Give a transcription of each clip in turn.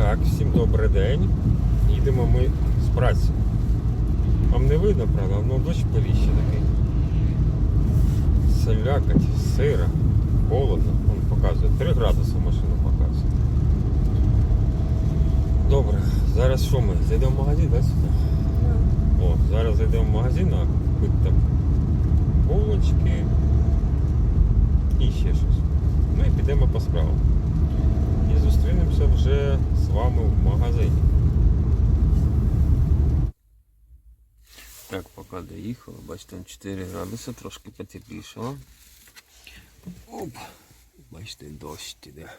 Так, всім добрий день. Їдемо ми з праці. Вам не видно, правда, воно дощ повіще такий. Солякать, сиро, холодно. Он показує. 3 градуси машина показує. Добре, зараз що ми? Зайдемо в магазин, да, сюди? О, зараз зайдемо в магазин, а купити там булочки і ще щось. Ну і підемо по справам. Зустрінемося вже з вами в магазині. Так, поки доїхали, бачите, 4 градуси, трошки потеплішало. Оп! Бачите, дощ іде.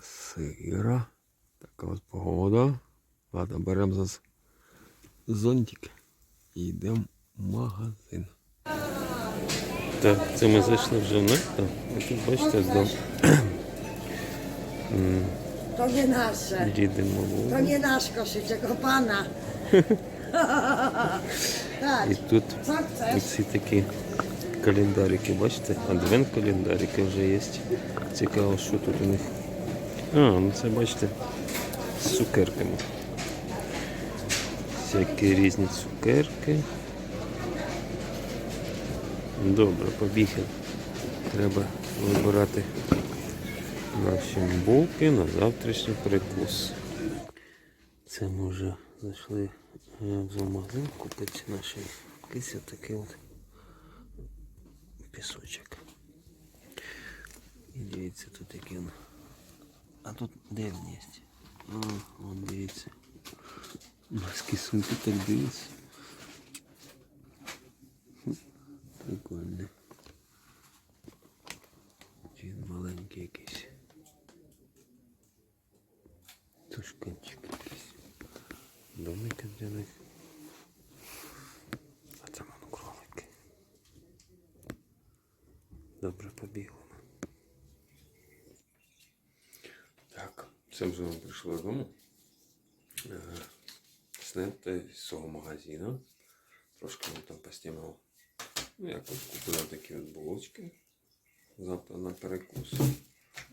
Сира. Така от погода. Ладно, беремо зараз зонтик і йдемо в магазин. Так, це ми зайшли вже в Нетто. Тут бачите, здав. To nie nasze. Їдемо. To nie nasz koszyk, tylko pana. tak. І тут Co chcesz? оці такі календарики, бачите? Адвент календарики вже є. Цікаво, що тут у них. А, ну це бачите, з цукерками. Всякі різні цукерки. Добре, побігли. Треба вибирати наші булки на завтрашній перекус. Це ми вже зайшли е, в зоомагазин купити наші кисі такий от пісочок. І дивіться, тут який він. А тут де він є? А, вон дивіться. Маски сумки так дивіться. Хм, Прикольний. Чи він маленький якийсь. Тушканчик якийсь. Домики для них. А там воно кролики. Добре, побігли. Так, це вже ми прийшли додому. Е, Снети з свого магазину. Трошки ми там поснімав. Ну, якось купили такі от булочки. Завтра на перекус.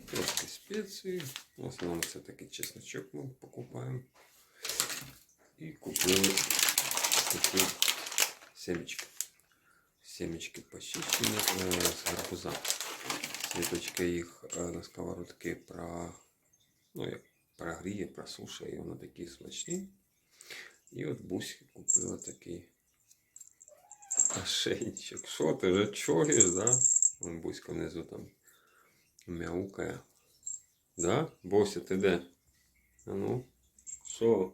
Трошки спеції. В основному це такий чесночок ми покупаємо. І купили такі семечки. Семечки почищені е, з гарбуза. Світочка їх е, на сковородки про, ну, як прогріє, просушує, і вони такі смачні. І от Буська купила такий ошейничок. Що ти вже чуєш, да? Вон Буська внизу там мяукає. Да? Бося, ти де? А ну, що?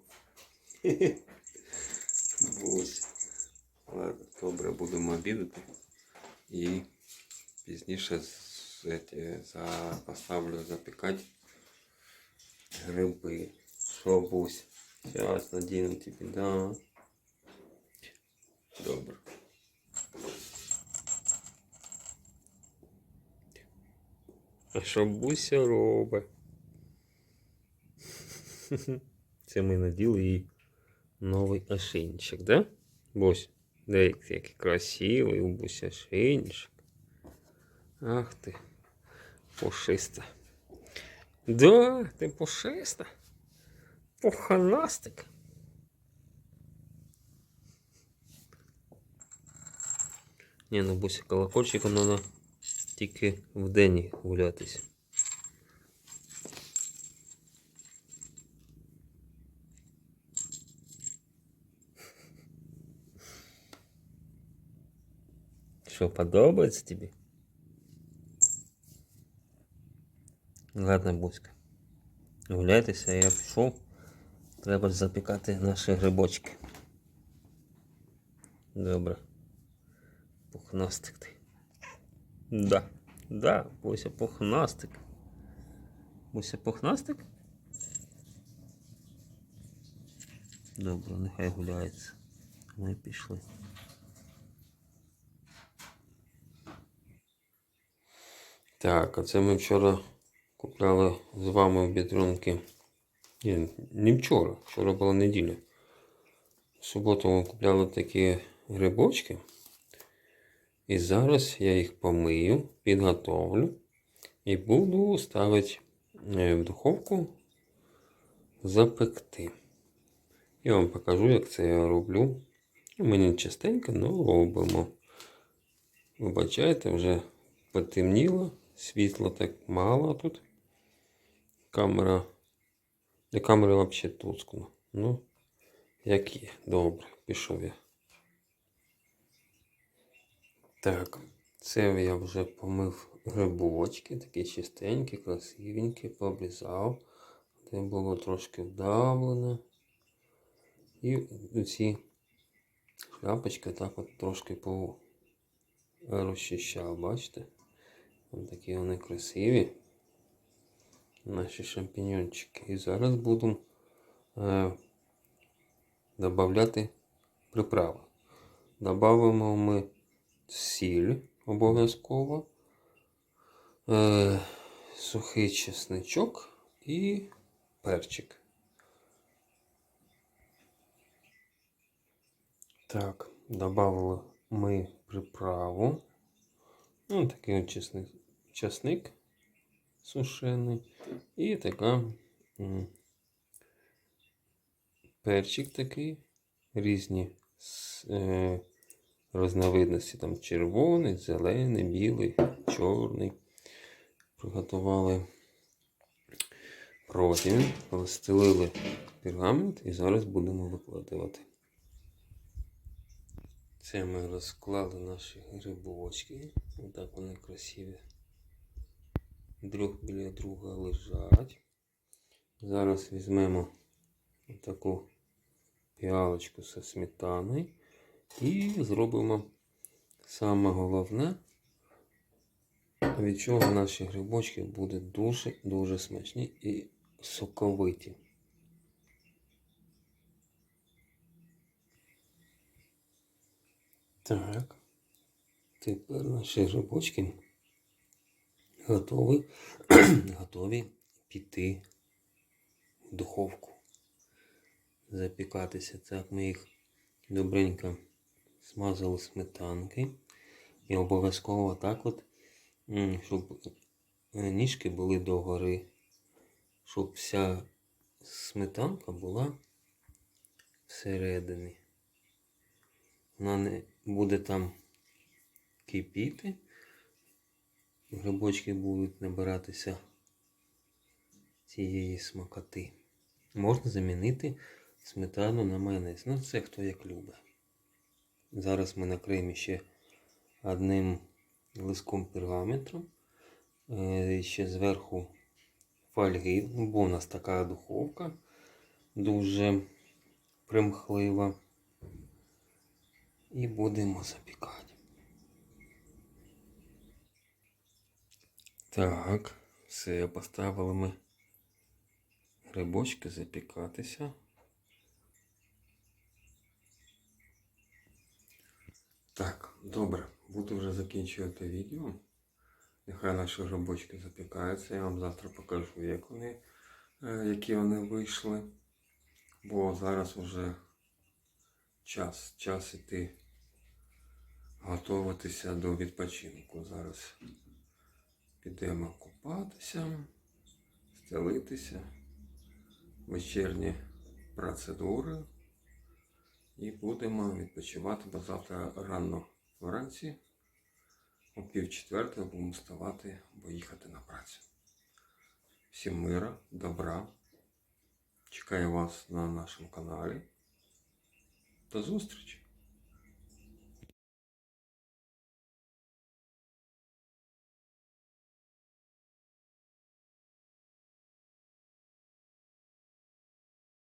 Бусь. Ладно, добре, будемо обідати. І пізніше з- эти, за, поставлю запікати гриби. Що, Бусь? Зараз надіну тобі, да. Добре. А що Буся робить? Це ми наділи їй новий ошейничок, да? Бусь, дивіться, який красивий у Буся ошейничок. Ах ти, пушиста. Да, ти пушиста. Пуханастик. Ні, ну Буся колокольчиком треба тільки вдень гулятися. Що, подобається тобі? Ладно, Буська. Гуляйтеся, я пішов. Треба запікати наші грибочки. Добре. Пухнастик ти. Да. Да, Буся пухнастик. Буся пухнастик? Добре, нехай гуляється. Ми пішли. Так, оце ми вчора купляли з вами в бідрунки. Ні, не вчора, вчора була неділя. В суботу ми купляли такі грибочки. І зараз я їх помию, підготовлю і буду ставити е, в духовку запекти. Я вам покажу, як це я роблю. Ми не частенько, але робимо. Вибачайте, вже потемніло, світла так мало тут. Камера. Для камери взагалі тускно. Ну, як є. Добре, пішов я. Так, це я вже помив грибочки, такі чистенькі, красивенькі, пообрізав. Де було трошки вдавлено. І ці шляпочки так от трошки по розчищав, бачите? Ось такі вони красиві. Наші шампіньончики. І зараз буду е, додати приправи. Добавимо ми сіль обов'язково, е, сухий чесничок і перчик. Так, добавили ми приправу. Ну, такий от чесник, чесник сушений. І така перчик такий. Різні е, різновидності. Там червоний, зелений, білий, чорний. Приготували противень, розстелили пергамент і зараз будемо викладувати. Це ми розклали наші грибочки. Отак вони красиві. Друг біля друга лежать. Зараз візьмемо таку піалочку зі сметаною і зробимо саме головне, від чого наші грибочки будуть дуже-дуже смачні і соковиті. Так. Тепер наші грибочки готові, готові піти в духовку. Запікатися. Так, ми їх добренько смазали сметанки. І обов'язково так от, щоб е, ніжки були догори, щоб вся сметанка була всередині. Вона не буде там кипіти. Грибочки будуть набиратися цієї смакоти. Можна замінити сметану на майонез. Ну, це хто як любить. Зараз ми накриємо ще одним листком пергаменту. Е, Ще зверху фольги, бо у нас така духовка дуже примхлива. І будемо запікати. Так, все, поставили ми грибочки запікатися. Так, добре, буду вже закінчувати відео. Нехай наші грибочки запікаються. Я вам завтра покажу, як вони, е, які вони вийшли. Бо зараз вже час, час іти готуватися до відпочинку. Зараз підемо купатися, стелитися, вечірні процедури. І будемо відпочивати, бо завтра рано вранці, о пів будемо вставати, бо їхати на працю. Всім мира, добра. Чекаю вас на нашому каналі. До зустрічі!